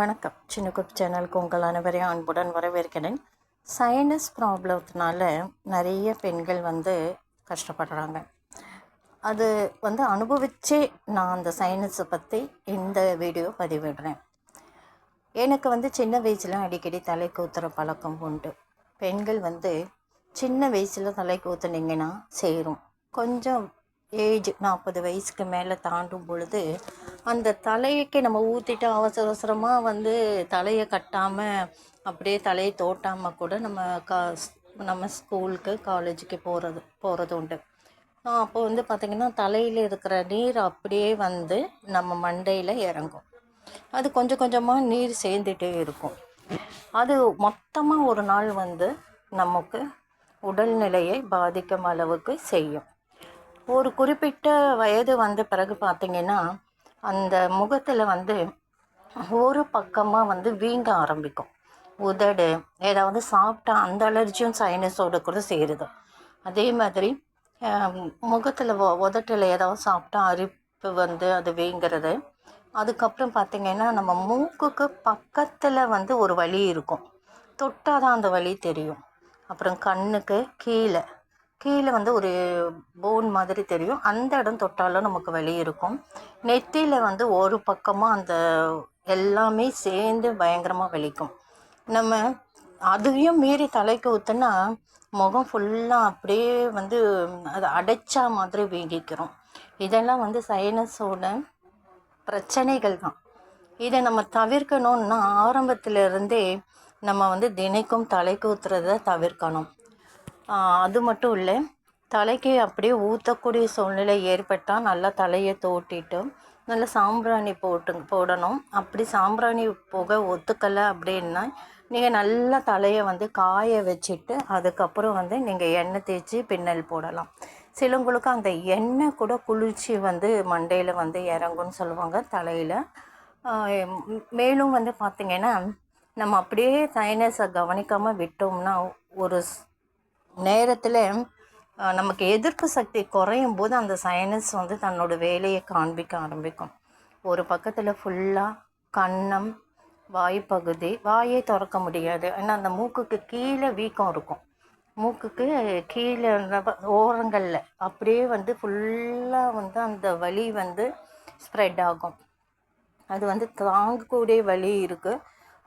வணக்கம். சின்ன குப் சேனலுக்கு உங்கள் அனைவரையும் அன்புடன் வரவேற்கிறேன். சைனஸ் ப்ராப்ளத்தினால நிறைய பெண்கள் வந்து கஷ்டப்படுறாங்க. அது வந்து அனுபவிச்சே நான் அந்த சைனஸை பற்றி இந்த வீடியோ பதிவிடுறேன். எனக்கு வந்து சின்ன வயசில் அடிக்கடி தலை கூத்துற பழக்கம் உண்டு. பெண்கள் வந்து சின்ன வயசில் தலை கூத்துனீங்கன்னா சேரும். கொஞ்சம் ஏஜ் நாற்பது வயசுக்கு மேலே தாண்டும் பொழுது அந்த தலைக்கு நம்ம ஊற்றிட்டு அவசர அவசரமாக வந்து தலையை கட்டாமல் அப்படியே தலையை தோட்டாமல் கூட நம்ம கா நம்ம ஸ்கூலுக்கு காலேஜுக்கு போகிறது போகிறது உண்டு. அப்போ வந்து பார்த்திங்கன்னா தலையில் இருக்கிற நீர் அப்படியே வந்து நம்ம மண்டையில் இறங்கும். அது கொஞ்சம் கொஞ்சமாக நீர் சேர்ந்துட்டே இருக்கும். அது மொத்தமாக ஒரு நாள் வந்து நமக்கு உடல்நிலையை பாதிக்கும் அளவுக்கு செய்யும். ஒரு குறிப்பிட்ட வயது வந்த பிறகு பார்த்திங்கன்னா அந்த முகத்தில் வந்து ஒரு பக்கமாக வந்து வீங்க ஆரம்பிக்கும். உதடு ஏதாவது சாப்பிட்டா அந்த அலர்ஜியும் சைனஸோடு கூட சேருது. அதே மாதிரி முகத்தில் உதட்டில் ஏதாவது சாப்பிட்டா அரிப்பு வந்து அது வீங்கிறது. அதுக்கப்புறம் பார்த்திங்கன்னா நம்ம மூக்குக்கு பக்கத்தில் வந்து ஒரு வலி இருக்கும். தொட்டால் தான் அந்த வலி தெரியும். அப்புறம் கண்ணுக்கு கீழே கீழே வந்து ஒரு போன் மாதிரி தெரியும். அந்த இடம் தொட்டாலும் நமக்கு வலி இருக்கும். நெத்தியில் வந்து ஒரு பக்கமாக அந்த எல்லாமே சேர்ந்து பயங்கரமாக வலிக்கும். நம்ம அதையும் மீறி தலைக்கு ஊற்றுனா முகம் ஃபுல்லாக அப்படியே வந்து அதை அடைச்சா மாதிரி வீங்கிக்கிறோம். இதெல்லாம் வந்து சைனஸோட பிரச்சனைகள் தான். இதை நம்ம தவிர்க்கணுன்னா ஆரம்பத்திலிருந்தே நம்ம வந்து தினைக்கும் தலைக்கு ஊற்றுறத தவிர்க்கணும். அது மட்டும் இல்லை தலைக்கு அப்படியே ஊற்றக்கூடிய சூழ்நிலை ஏற்பட்டால் நல்லா தலையை தோட்டிட்டு நல்லா சாம்பிராணி போட்டு போடணும். அப்படி சாம்பிராணி புகை ஒத்துக்கலை அப்படின்னா நீங்கள் நல்லா தலையை வந்து காய வச்சுட்டு அதுக்கப்புறம் வந்து நீங்கள் எண்ணெய் தேய்ச்சி பின்னல் போடலாம். சிலவங்களுக்கு அந்த எண்ணெய் கூட குளிர்ச்சி வந்து மண்டையில் வந்து இறங்கும்னு சொல்லுவாங்க தலையில். மேலும் வந்து பார்த்திங்கன்னா நம்ம அப்படியே சைனஸை கவனிக்காமல் விட்டோம்னா ஒரு நேரத்தில் நமக்கு எதிர்ப்பு சக்தி குறையும் போது அந்த சைனஸ் வந்து தன்னோட வேலையை காண்பிக்க ஆரம்பிக்கும். ஒரு பக்கத்தில் ஃபுல்லாக கன்னம் வாய்ப்பகுதி வாயே திறக்க முடியாது. ஏன்னா அந்த மூக்குக்கு கீழே வீக்கம் இருக்கும். மூக்குக்கு கீழே ஓரங்களில் அப்படியே வந்து ஃபுல்லாக வந்து அந்த வலி வந்து ஸ்ப்ரெட் ஆகும். அது வந்து தாங்கக்கூடிய வலி இருக்குது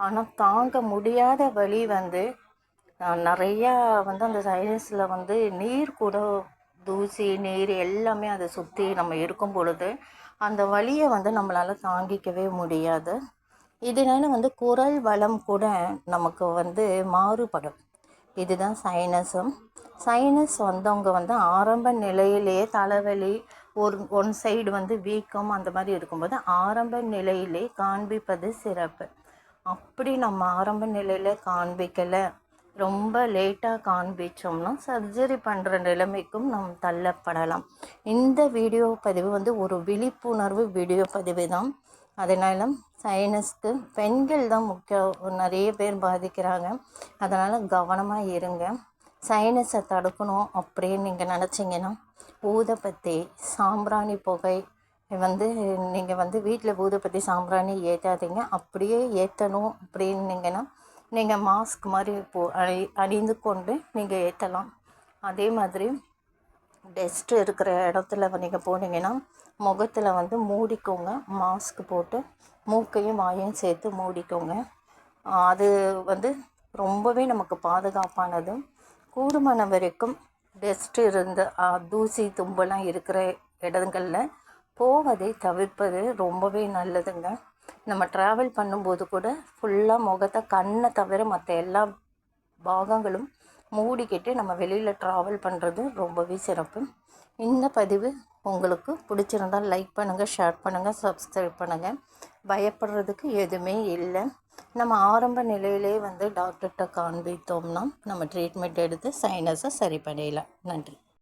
ஆனால் தாங்க முடியாத வலி வந்து நிறையா வந்து அந்த சைனஸில் வந்து நீர் கூட தூசி நீர் எல்லாமே அதை சுற்றி நம்ம இருக்கும் பொழுது அந்த வலியை வந்து நம்மளால் தாங்கிக்கவே முடியாது. இதனால வந்து குரல் வளம் கூட நமக்கு வந்து மாறுபடும். இதுதான் சைனஸும் சைனஸ் வந்தவங்க வந்து ஆரம்ப நிலையிலேயே தலைவலி ஒரு ஒன் சைடு வந்து வீக்கம் அந்த மாதிரி இருக்கும்போது ஆரம்ப நிலையிலே காண்பிப்பது சிறப்பு. அப்படி நம்ம ஆரம்ப நிலையில் காண்பிக்கலை ரொம்ப லேட்டாக காண்பிச்சோம்னா சர்ஜரி பண்ணுற நிலைமைக்கும் நாம் தள்ளப்படலாம். இந்த வீடியோ பதிவு வந்து ஒரு விழிப்புணர்வு வீடியோ பதிவு தான். அதனால சைனஸ்க்கு பெண்கள் தான் முக்கியம். நிறைய பேர் பாதிக்கிறாங்க. அதனால் கவனமாக இருங்க. சைனஸை தடுக்கணும் அப்படின்னு நீங்கள் நினச்சிங்கன்னா ஊதப்பத்தி சாம்பிராணி புகை வந்து நீங்கள் வந்து வீட்டில் ஊதப்பத்தி சாம்பிராணி ஏற்றாதீங்க அப்படியே ஏற்றணும் அப்படின்னீங்கன்னா நீங்கள் மாஸ்க் மாதிரி போ அணி அணிந்து கொண்டு நீங்கள் ஏற்றலாம். அதே மாதிரி டெஸ்ட்டு இருக்கிற இடத்துல நீங்கள் போனீங்கன்னா முகத்தில் வந்து மூடிக்கோங்க. மாஸ்க் போட்டு மூக்கையும் வாயையும் சேர்த்து மூடிக்கோங்க. அது வந்து ரொம்பவே நமக்கு பாதுகாப்பானது. கூடுமான வரைக்கும் டெஸ்ட்டு இருந்த தூசி தும்பெல்லாம் இருக்கிற இடங்களில் போவதை தவிர்ப்பது ரொம்பவே நல்லதுங்க. நம்ம ட்ராவல் பண்ணும்போது கூட ஃபுல்லாக முகத்தை கண்ணை தவிர மற்ற எல்லா பாகங்களும் மூடிக்கிட்டு நம்ம வெளியில் ட்ராவல் பண்ணுறது ரொம்பவே சிறப்பு. இந்த பதிவு உங்களுக்கு பிடிச்சிருந்தால் லைக் பண்ணுங்கள் ஷேர் பண்ணுங்கள் சப்ஸ்கிரைப் பண்ணுங்கள் பயப்படுறதுக்கு எதுவுமே இல்லை. நம்ம ஆரம்ப நிலையிலே வந்து டாக்டர்கிட்ட காண்பித்தோம்னா நம்ம ட்ரீட்மெண்ட் எடுத்து சைனஸை சரி பண்ணிடலாம். நன்றி.